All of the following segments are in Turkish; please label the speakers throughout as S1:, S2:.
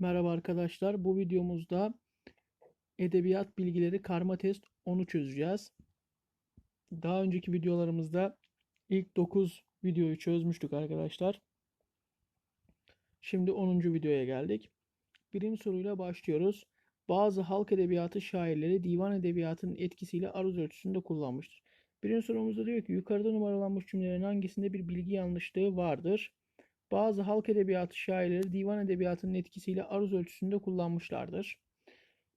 S1: Merhaba arkadaşlar. Bu videomuzda edebiyat bilgileri karma test 10'u çözeceğiz. Daha önceki videolarımızda ilk 9 videoyu çözmüştük arkadaşlar. Şimdi 10. videoya geldik. Birinci soruyla başlıyoruz. Bazı halk edebiyatı şairleri divan edebiyatının etkisiyle aruz ölçüsünde kullanmıştır. Birinci sorumuzda diyor ki yukarıda numaralanmış cümlelerin hangisinde bir bilgi yanlışlığı vardır? Bazı halk edebiyatı şairleri divan edebiyatının etkisiyle aruz ölçüsünde kullanmışlardır.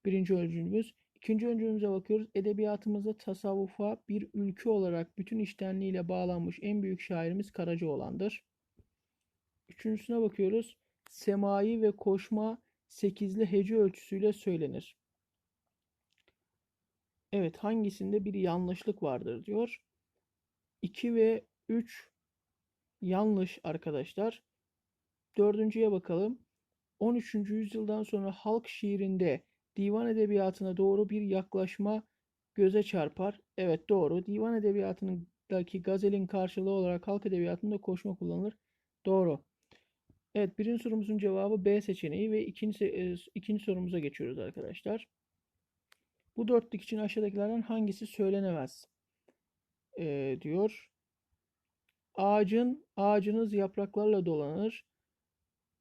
S1: Birinci öncülümüz. İkinci öncülümüze bakıyoruz. Edebiyatımızda tasavvufa bir ülke olarak bütün iştenliğiyle bağlanmış en büyük şairimiz Karacaoğlan'dır. Üçüncüsüne bakıyoruz. Semai ve koşma sekizli hece ölçüsüyle söylenir. Evet hangisinde bir yanlışlık vardır diyor. 2 ve 3 yanlış arkadaşlar. Dördüncüye bakalım. 13. yüzyıldan sonra halk şiirinde divan edebiyatına doğru bir yaklaşma göze çarpar. Evet doğru. Divan edebiyatındaki gazelin karşılığı olarak halk edebiyatında koşma kullanılır. Doğru. Evet birinci sorumuzun cevabı B seçeneği ve ikinci, e, ikinci sorumuza geçiyoruz arkadaşlar. Bu dörtlük için aşağıdakilerden hangisi söylenemez? Ee, diyor. Ağacın, ağacınız yapraklarla dolanır.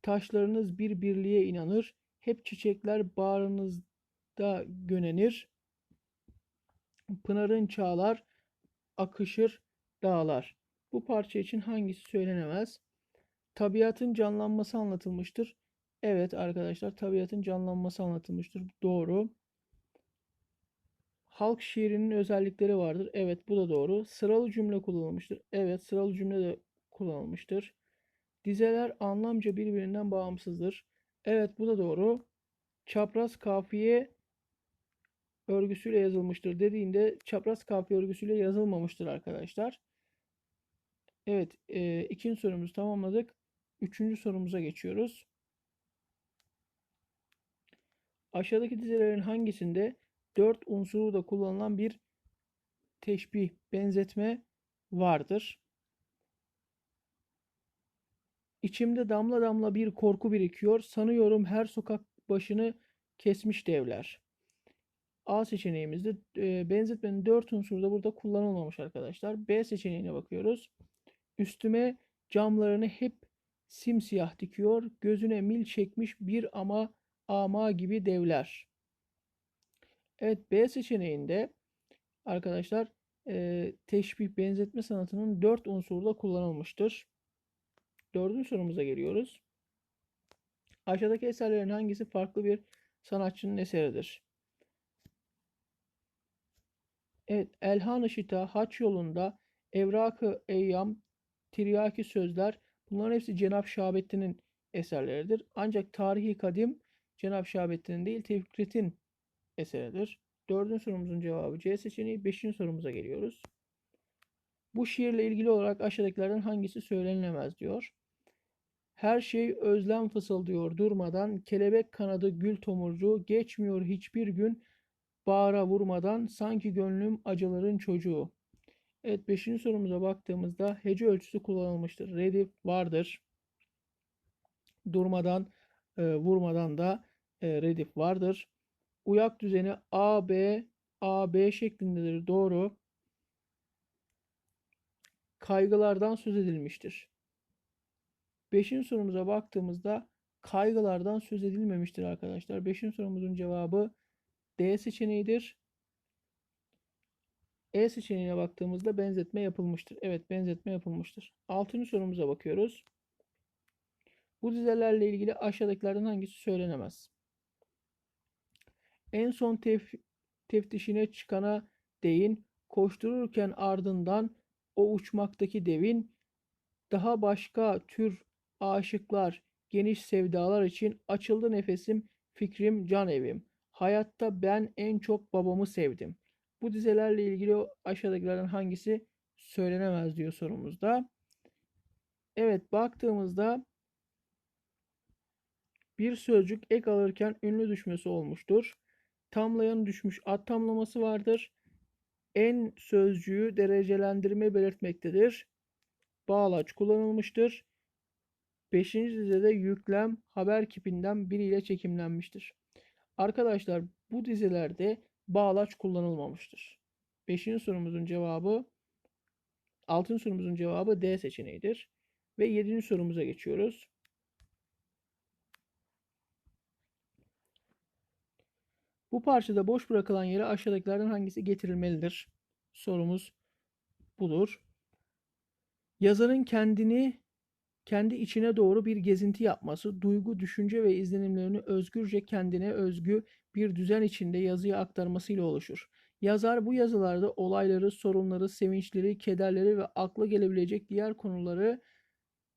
S1: Taşlarınız bir birliğe inanır. Hep çiçekler bağrınızda gönenir. Pınarın çağlar, akışır dağlar. Bu parça için hangisi söylenemez? Tabiatın canlanması anlatılmıştır. Evet arkadaşlar tabiatın canlanması anlatılmıştır. Doğru. Halk şiirinin özellikleri vardır. Evet bu da doğru. Sıralı cümle kullanılmıştır. Evet sıralı cümle de kullanılmıştır. Dizeler anlamca birbirinden bağımsızdır. Evet bu da doğru. Çapraz kafiye örgüsüyle yazılmıştır dediğinde çapraz kafiye örgüsüyle yazılmamıştır arkadaşlar. Evet e, ikinci sorumuzu tamamladık. Üçüncü sorumuza geçiyoruz. Aşağıdaki dizelerin hangisinde dört unsuru da kullanılan bir teşbih, benzetme vardır. İçimde damla damla bir korku birikiyor. Sanıyorum her sokak başını kesmiş devler. A seçeneğimizde e, benzetmenin dört unsuru da burada kullanılmamış arkadaşlar. B seçeneğine bakıyoruz. Üstüme camlarını hep simsiyah dikiyor. Gözüne mil çekmiş bir ama ama gibi devler. Evet B seçeneğinde arkadaşlar e, teşbih benzetme sanatının dört unsuru da kullanılmıştır. Dördüncü sorumuza geliyoruz. Aşağıdaki eserlerin hangisi farklı bir sanatçının eseridir? Evet, Elhan-ı Haç yolunda, Evrak-ı Eyyam, Tiryaki sözler bunların hepsi Cenab Şahabettin'in eserleridir. Ancak Tarihi Kadim Cenab Şahabettin'in değil Tevkrit'in eseridir. Dördüncü sorumuzun cevabı C seçeneği. Beşinci sorumuza geliyoruz. Bu şiirle ilgili olarak aşağıdakilerden hangisi söylenilemez diyor. Her şey özlem fısıldıyor durmadan, kelebek kanadı gül tomurcu, geçmiyor hiçbir gün bağıra vurmadan, sanki gönlüm acıların çocuğu. Evet 5. sorumuza baktığımızda hece ölçüsü kullanılmıştır. Redif vardır. Durmadan, e, vurmadan da e, redif vardır. Uyak düzeni AB, AB şeklindedir. Doğru. Kaygılardan söz edilmiştir. Beşinci sorumuza baktığımızda kaygılardan söz edilmemiştir arkadaşlar. Beşinci sorumuzun cevabı D seçeneğidir. E seçeneğine baktığımızda benzetme yapılmıştır. Evet benzetme yapılmıştır. Altıncı sorumuza bakıyoruz. Bu dizelerle ilgili aşağıdakilerden hangisi söylenemez? En son tef teftişine çıkana değin, koştururken ardından o uçmaktaki devin, daha başka tür aşıklar, geniş sevdalar için açıldı nefesim, fikrim, can evim. Hayatta ben en çok babamı sevdim. Bu dizelerle ilgili aşağıdakilerden hangisi söylenemez diyor sorumuzda. Evet baktığımızda bir sözcük ek alırken ünlü düşmesi olmuştur. Tamlayan düşmüş ad tamlaması vardır. En sözcüğü derecelendirme belirtmektedir. Bağlaç kullanılmıştır. Beşinci dizede yüklem haber kipinden biriyle çekimlenmiştir. Arkadaşlar bu dizilerde bağlaç kullanılmamıştır. Beşinci sorumuzun cevabı Altıncı sorumuzun cevabı D seçeneğidir. Ve yedinci sorumuza geçiyoruz. Bu parçada boş bırakılan yere aşağıdakilerden hangisi getirilmelidir? Sorumuz budur. Yazarın kendini kendi içine doğru bir gezinti yapması, duygu, düşünce ve izlenimlerini özgürce kendine özgü bir düzen içinde yazıya aktarmasıyla oluşur. Yazar bu yazılarda olayları, sorunları, sevinçleri, kederleri ve akla gelebilecek diğer konuları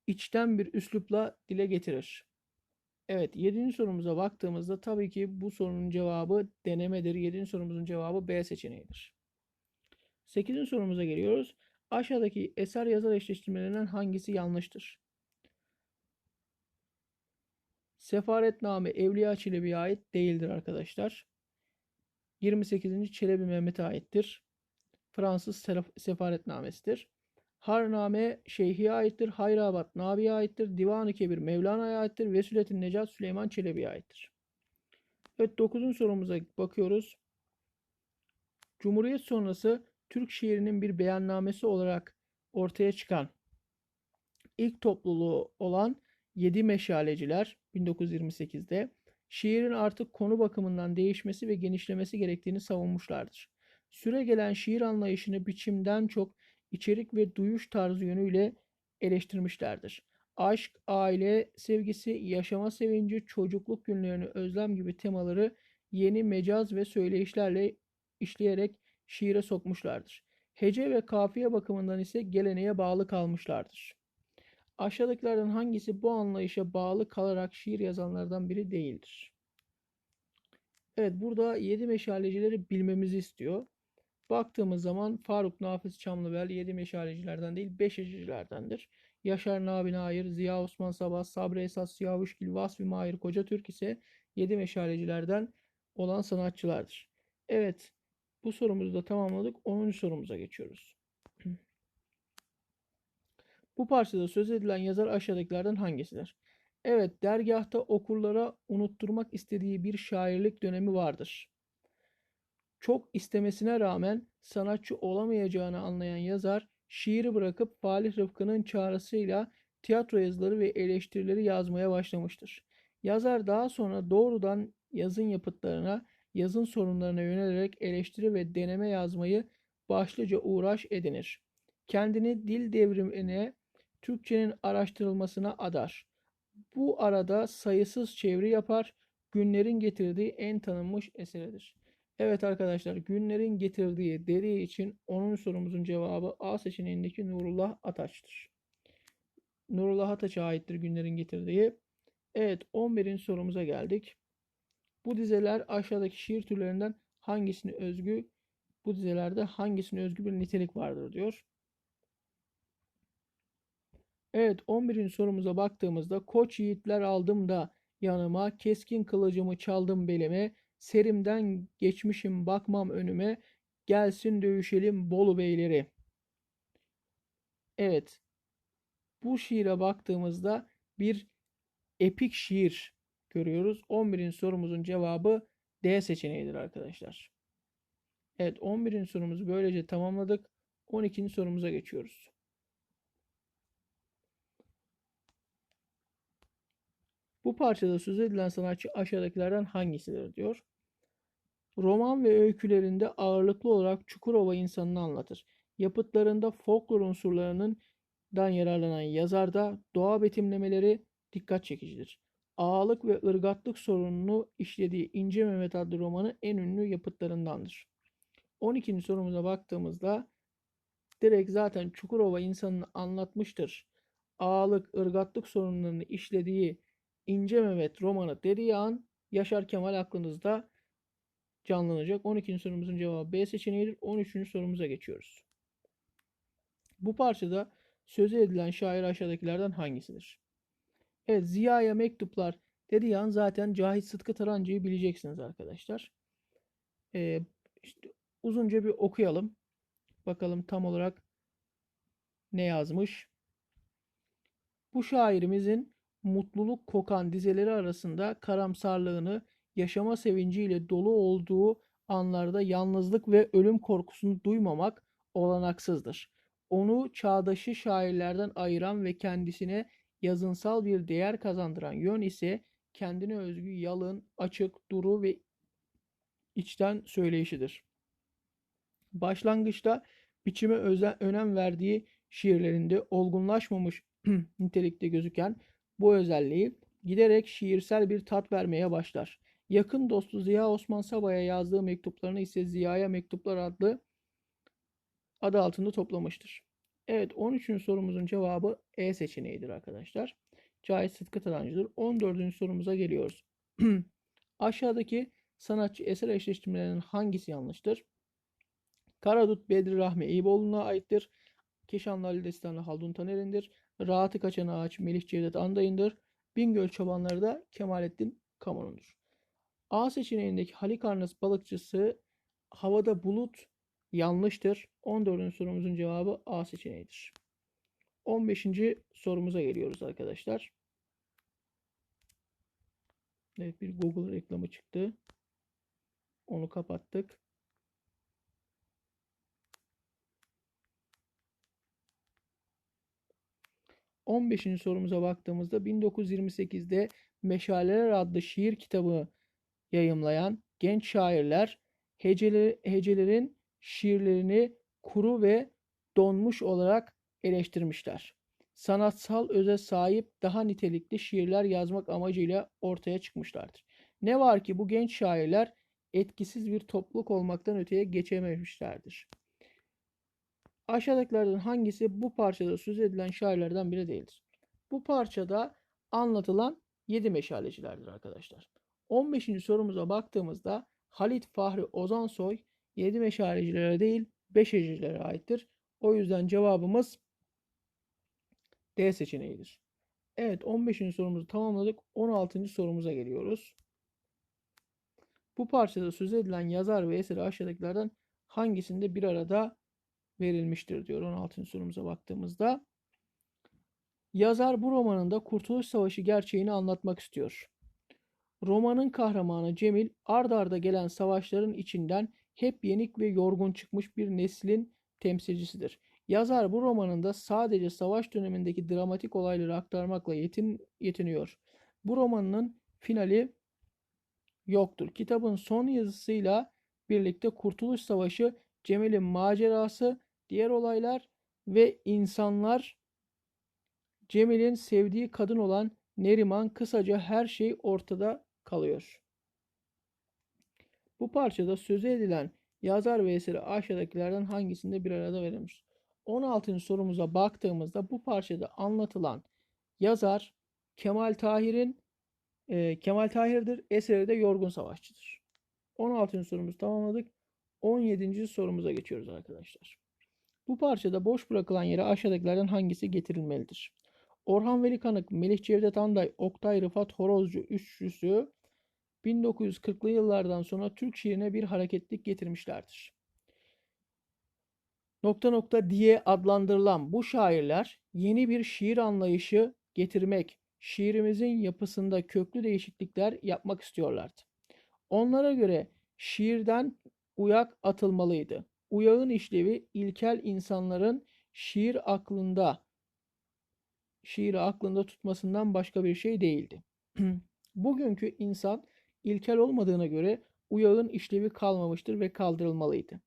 S1: içten bir üslupla dile getirir. Evet, 7. sorumuza baktığımızda tabii ki bu sorunun cevabı denemedir. 7. sorumuzun cevabı B seçeneğidir. 8. sorumuza geliyoruz. Aşağıdaki eser yazar eşleştirmelerinden hangisi yanlıştır? Sefaretname Evliya Çelebi'ye ait değildir arkadaşlar. 28. Çelebi Mehmet'e aittir. Fransız sefaretnamesidir. Harname Şeyhi'ye aittir. Hayrabat Nabi'ye aittir. Divan-ı Kebir Mevlana'ya aittir. Vesületin Necat Süleyman Çelebi'ye aittir. Evet 9. sorumuza bakıyoruz. Cumhuriyet sonrası Türk şiirinin bir beyannamesi olarak ortaya çıkan ilk topluluğu olan Yedi Meşaleciler 1928'de şiirin artık konu bakımından değişmesi ve genişlemesi gerektiğini savunmuşlardır. Süre gelen şiir anlayışını biçimden çok içerik ve duyuş tarzı yönüyle eleştirmişlerdir. Aşk, aile sevgisi, yaşama sevinci, çocukluk günlerini özlem gibi temaları yeni mecaz ve söyleyişlerle işleyerek şiire sokmuşlardır. Hece ve kafiye bakımından ise geleneğe bağlı kalmışlardır. Aşağıdakilerden hangisi bu anlayışa bağlı kalarak şiir yazanlardan biri değildir? Evet burada yedi meşalecileri bilmemizi istiyor. Baktığımız zaman Faruk Nafiz Çamlıbel yedi meşalecilerden değil beşecilerdendir. Yaşar Nabi Nair, Ziya Osman Sabah, Sabri Esas Siyavuşgil, Vasfi Mahir Koca Türk ise yedi meşalecilerden olan sanatçılardır. Evet bu sorumuzu da tamamladık. 10. sorumuza geçiyoruz. Bu parçada söz edilen yazar aşağıdakilerden hangisidir? Evet, dergahta okurlara unutturmak istediği bir şairlik dönemi vardır. Çok istemesine rağmen sanatçı olamayacağını anlayan yazar, şiiri bırakıp Falih Rıfkı'nın çağrısıyla tiyatro yazıları ve eleştirileri yazmaya başlamıştır. Yazar daha sonra doğrudan yazın yapıtlarına, yazın sorunlarına yönelerek eleştiri ve deneme yazmayı başlıca uğraş edinir. Kendini dil devrimine, Türkçenin araştırılmasına adar. Bu arada sayısız çeviri yapar, günlerin getirdiği en tanınmış eseridir. Evet arkadaşlar günlerin getirdiği dediği için onun sorumuzun cevabı A seçeneğindeki Nurullah Ataç'tır. Nurullah Ataç'a aittir günlerin getirdiği. Evet 11. sorumuza geldik. Bu dizeler aşağıdaki şiir türlerinden hangisine özgü? Bu dizelerde hangisine özgü bir nitelik vardır diyor. Evet 11. sorumuza baktığımızda koç yiğitler aldım da yanıma keskin kılıcımı çaldım belime serimden geçmişim bakmam önüme gelsin dövüşelim Bolu beyleri. Evet bu şiire baktığımızda bir epik şiir görüyoruz. 11. sorumuzun cevabı D seçeneğidir arkadaşlar. Evet 11. sorumuzu böylece tamamladık. 12. sorumuza geçiyoruz. Bu parçada söz edilen sanatçı aşağıdakilerden hangisidir diyor. Roman ve öykülerinde ağırlıklı olarak Çukurova insanını anlatır. Yapıtlarında folklor unsurlarının dan yararlanan yazarda doğa betimlemeleri dikkat çekicidir. Ağalık ve ırgatlık sorununu işlediği İnce Mehmet adlı romanı en ünlü yapıtlarındandır. 12. sorumuza baktığımızda direkt zaten Çukurova insanını anlatmıştır. Ağalık, ırgatlık sorunlarını işlediği İnce Mehmet romanı dediği an Yaşar Kemal aklınızda canlanacak. 12. sorumuzun cevabı B seçeneğidir. 13. sorumuza geçiyoruz. Bu parçada sözü edilen şair aşağıdakilerden hangisidir? Evet Ziya'ya mektuplar dediği an zaten Cahit Sıtkı Tarancı'yı bileceksiniz arkadaşlar. Ee, işte uzunca bir okuyalım. Bakalım tam olarak ne yazmış. Bu şairimizin mutluluk kokan dizeleri arasında karamsarlığını, yaşama sevinciyle dolu olduğu anlarda yalnızlık ve ölüm korkusunu duymamak olanaksızdır. Onu çağdaşı şairlerden ayıran ve kendisine yazınsal bir değer kazandıran yön ise kendine özgü yalın, açık, duru ve içten söyleyişidir. Başlangıçta biçime özen, önem verdiği şiirlerinde olgunlaşmamış nitelikte gözüken bu özelliği giderek şiirsel bir tat vermeye başlar. Yakın dostu Ziya Osman Sabah'a yazdığı mektuplarını ise Ziya'ya Mektuplar adlı adı altında toplamıştır. Evet 13. sorumuzun cevabı E seçeneğidir arkadaşlar. Cahit Sıtkı Tarancı'dır. 14. sorumuza geliyoruz. Aşağıdaki sanatçı eser eşleştirmelerinin hangisi yanlıştır? Karadut Bedri Rahmi Eyüboğlu'na aittir. Keşanlı Ali Destanı Haldun Taner'indir. Rahatı Kaçan Ağaç Melih Cevdet Anday'ındır. Bingöl Çobanları da Kemalettin Kamun'undur. A seçeneğindeki Halikarnas balıkçısı havada bulut yanlıştır. 14. sorumuzun cevabı A seçeneğidir. 15. sorumuza geliyoruz arkadaşlar. Evet bir Google reklamı çıktı. Onu kapattık. On beşinci sorumuza baktığımızda 1928'de Meşaleler adlı şiir kitabı yayımlayan genç şairler heceleri, hecelerin şiirlerini kuru ve donmuş olarak eleştirmişler. Sanatsal öze sahip daha nitelikli şiirler yazmak amacıyla ortaya çıkmışlardır. Ne var ki bu genç şairler etkisiz bir topluluk olmaktan öteye geçememişlerdir. Aşağıdakilerden hangisi bu parçada söz edilen şairlerden biri değildir? Bu parçada anlatılan 7 meşalecilerdir arkadaşlar. 15. sorumuza baktığımızda Halit Fahri Ozansoy 7 meşalecilere değil 5 hecilere aittir. O yüzden cevabımız D seçeneğidir. Evet 15. sorumuzu tamamladık. 16. sorumuza geliyoruz. Bu parçada söz edilen yazar ve eseri aşağıdakilerden hangisinde bir arada verilmiştir diyor 16. sorumuza baktığımızda. Yazar bu romanında Kurtuluş Savaşı gerçeğini anlatmak istiyor. Romanın kahramanı Cemil ard arda gelen savaşların içinden hep yenik ve yorgun çıkmış bir neslin temsilcisidir. Yazar bu romanında sadece savaş dönemindeki dramatik olayları aktarmakla yetin, yetiniyor. Bu romanın finali yoktur. Kitabın son yazısıyla birlikte Kurtuluş Savaşı, Cemil'in macerası, diğer olaylar ve insanlar Cemil'in sevdiği kadın olan Neriman kısaca her şey ortada kalıyor. Bu parçada sözü edilen yazar ve eseri aşağıdakilerden hangisinde bir arada verilmiş? 16. sorumuza baktığımızda bu parçada anlatılan yazar Kemal Tahir'in e, Kemal Tahir'dir. Eseri de Yorgun Savaşçıdır. 16. sorumuzu tamamladık. 17. sorumuza geçiyoruz arkadaşlar. Bu parçada boş bırakılan yere aşağıdakilerden hangisi getirilmelidir? Orhan Veli Kanık, Melih Cevdet Anday, Oktay Rıfat Horozcu üçlüsü 1940'lı yıllardan sonra Türk şiirine bir hareketlik getirmişlerdir. Nokta nokta diye adlandırılan bu şairler yeni bir şiir anlayışı getirmek, şiirimizin yapısında köklü değişiklikler yapmak istiyorlardı. Onlara göre şiirden uyak atılmalıydı. Uyağın işlevi ilkel insanların şiir aklında şiiri aklında tutmasından başka bir şey değildi. Bugünkü insan ilkel olmadığına göre uyağın işlevi kalmamıştır ve kaldırılmalıydı.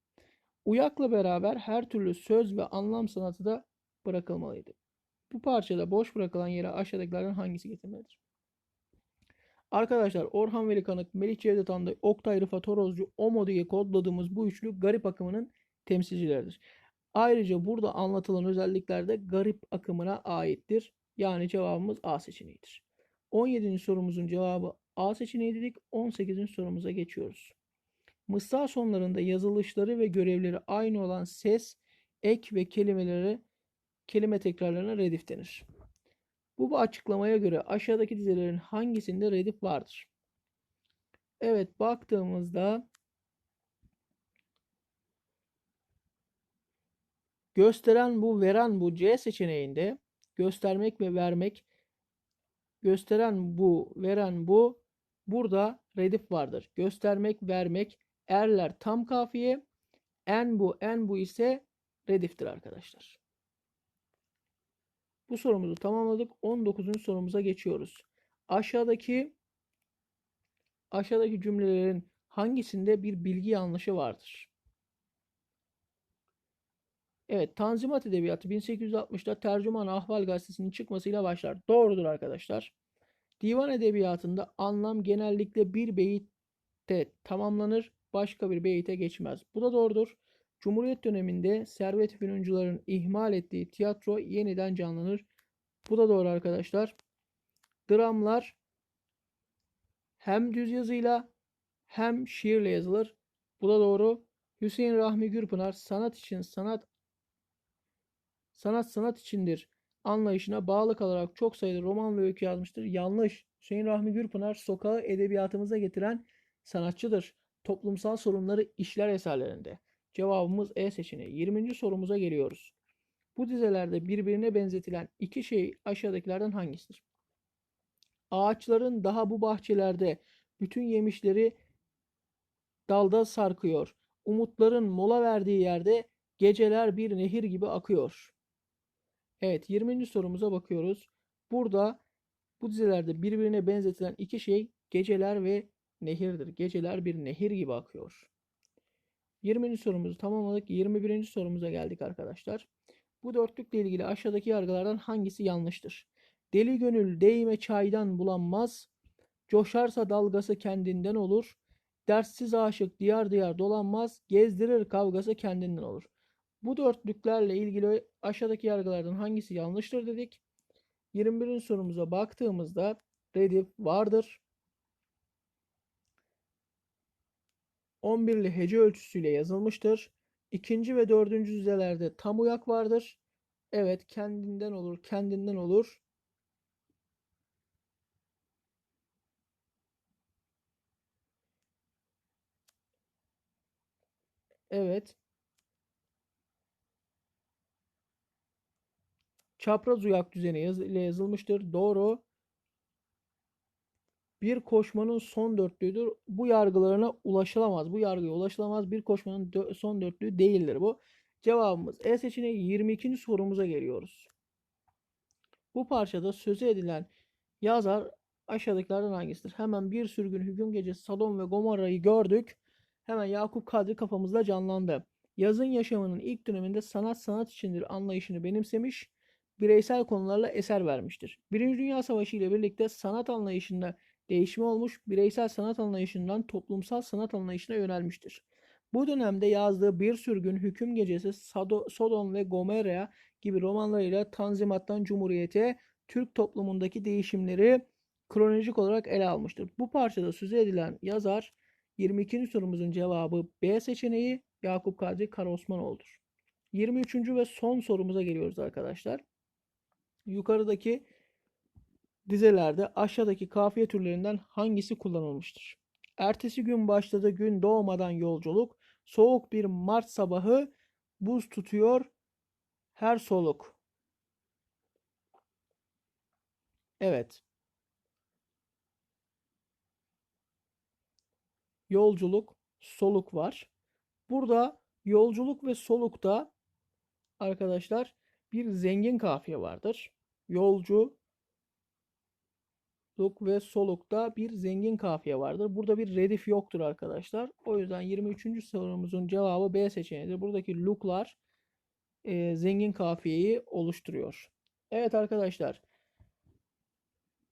S1: Uyakla beraber her türlü söz ve anlam sanatı da bırakılmalıydı. Bu parçada boş bırakılan yere aşağıdakilerden hangisi getirmelidir? Arkadaşlar Orhan Veli Kanık, Melih Cevdet Anday, Oktay Rıfat Horozcu, Omo diye kodladığımız bu üçlü garip akımının temsilcileridir. Ayrıca burada anlatılan özellikler de garip akımına aittir. Yani cevabımız A seçeneğidir. 17. sorumuzun cevabı A seçeneği dedik. 18. sorumuza geçiyoruz. Mısra sonlarında yazılışları ve görevleri aynı olan ses, ek ve kelimeleri kelime tekrarlarına redif denir. Bu açıklamaya göre aşağıdaki dizelerin hangisinde redif vardır? Evet baktığımızda gösteren bu, veren bu C seçeneğinde göstermek ve vermek gösteren bu, veren bu. Burada redif vardır. Göstermek, vermek. Erler tam kafiye. En bu, en bu ise rediftir arkadaşlar. Bu sorumuzu tamamladık. 19. sorumuza geçiyoruz. Aşağıdaki aşağıdaki cümlelerin hangisinde bir bilgi yanlışı vardır? Evet, Tanzimat Edebiyatı 1860'da Tercüman Ahval Gazetesi'nin çıkmasıyla başlar. Doğrudur arkadaşlar. Divan edebiyatında anlam genellikle bir beyitte tamamlanır, başka bir beyite geçmez. Bu da doğrudur. Cumhuriyet döneminde Servet Fünuncuların ihmal ettiği tiyatro yeniden canlanır. Bu da doğru arkadaşlar. Dramlar hem düz yazıyla hem şiirle yazılır. Bu da doğru. Hüseyin Rahmi Gürpınar sanat için sanat sanat sanat içindir anlayışına bağlı kalarak çok sayıda roman ve öykü yazmıştır. Yanlış. Hüseyin Rahmi Gürpınar sokağı edebiyatımıza getiren sanatçıdır. Toplumsal sorunları işler eserlerinde. Cevabımız E seçeneği. 20. sorumuza geliyoruz. Bu dizelerde birbirine benzetilen iki şey aşağıdakilerden hangisidir? Ağaçların daha bu bahçelerde bütün yemişleri dalda sarkıyor. Umutların mola verdiği yerde geceler bir nehir gibi akıyor. Evet 20. sorumuza bakıyoruz. Burada bu dizelerde birbirine benzetilen iki şey geceler ve nehirdir. Geceler bir nehir gibi akıyor. 20. sorumuzu tamamladık. 21. sorumuza geldik arkadaşlar. Bu dörtlükle ilgili aşağıdaki yargılardan hangisi yanlıştır? Deli gönül değme çaydan bulanmaz. Coşarsa dalgası kendinden olur. Derssiz aşık diyar diyar dolanmaz. Gezdirir kavgası kendinden olur. Bu dörtlüklerle ilgili aşağıdaki yargılardan hangisi yanlıştır dedik. 21. sorumuza baktığımızda redif vardır. 11'li hece ölçüsüyle yazılmıştır. İkinci ve dördüncü dizelerde tam uyak vardır. Evet kendinden olur, kendinden olur. Evet. Çapraz uyak düzeni yaz ile yazılmıştır. Doğru. Bir koşmanın son dörtlüğüdür. Bu yargılarına ulaşılamaz. Bu yargıya ulaşılamaz. Bir koşmanın dö son dörtlüğü değildir bu. Cevabımız E seçeneği 22. sorumuza geliyoruz. Bu parçada sözü edilen yazar aşağıdakilerden hangisidir? Hemen bir sürgün hüküm gecesi Salon ve Gomorra'yı gördük. Hemen Yakup Kadri kafamızda canlandı. Yazın yaşamının ilk döneminde sanat sanat içindir anlayışını benimsemiş, bireysel konularla eser vermiştir. Birinci Dünya Savaşı ile birlikte sanat anlayışında değişme olmuş, bireysel sanat anlayışından toplumsal sanat anlayışına yönelmiştir. Bu dönemde yazdığı Bir Sürgün, Hüküm Gecesi, Sodom ve Gomorra gibi romanlarıyla Tanzimat'tan Cumhuriyete, Türk toplumundaki değişimleri kronolojik olarak ele almıştır. Bu parçada söz edilen yazar 22. sorumuzun cevabı B seçeneği Yakup Kadri Karaosmanoğlu'dur. 23. ve son sorumuza geliyoruz arkadaşlar. Yukarıdaki dizelerde aşağıdaki kafiye türlerinden hangisi kullanılmıştır? Ertesi gün başladı gün doğmadan yolculuk. Soğuk bir Mart sabahı buz tutuyor her soluk. Evet. Yolculuk, soluk var. Burada yolculuk ve solukta arkadaşlar bir zengin kafiye vardır. Yolcu, luk ve solukta bir zengin kafiye vardır. Burada bir redif yoktur arkadaşlar. O yüzden 23. sorumuzun cevabı B seçeneğidir. Buradaki luklar e, zengin kafiyeyi oluşturuyor. Evet arkadaşlar.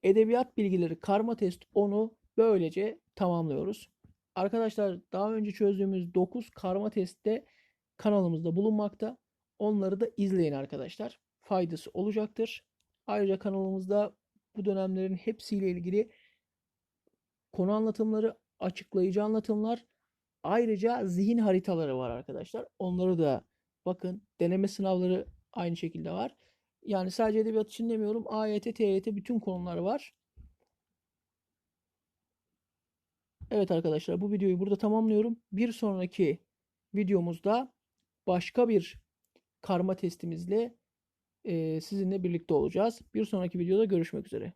S1: Edebiyat bilgileri karma test 10'u böylece tamamlıyoruz. Arkadaşlar daha önce çözdüğümüz 9 karma testte kanalımızda bulunmakta. Onları da izleyin arkadaşlar. Faydası olacaktır. Ayrıca kanalımızda bu dönemlerin hepsiyle ilgili konu anlatımları, açıklayıcı anlatımlar, ayrıca zihin haritaları var arkadaşlar. Onları da bakın deneme sınavları aynı şekilde var. Yani sadece edebiyat için demiyorum. AYT, TYT bütün konular var. Evet arkadaşlar bu videoyu burada tamamlıyorum. Bir sonraki videomuzda başka bir karma testimizle sizinle birlikte olacağız. Bir sonraki videoda görüşmek üzere.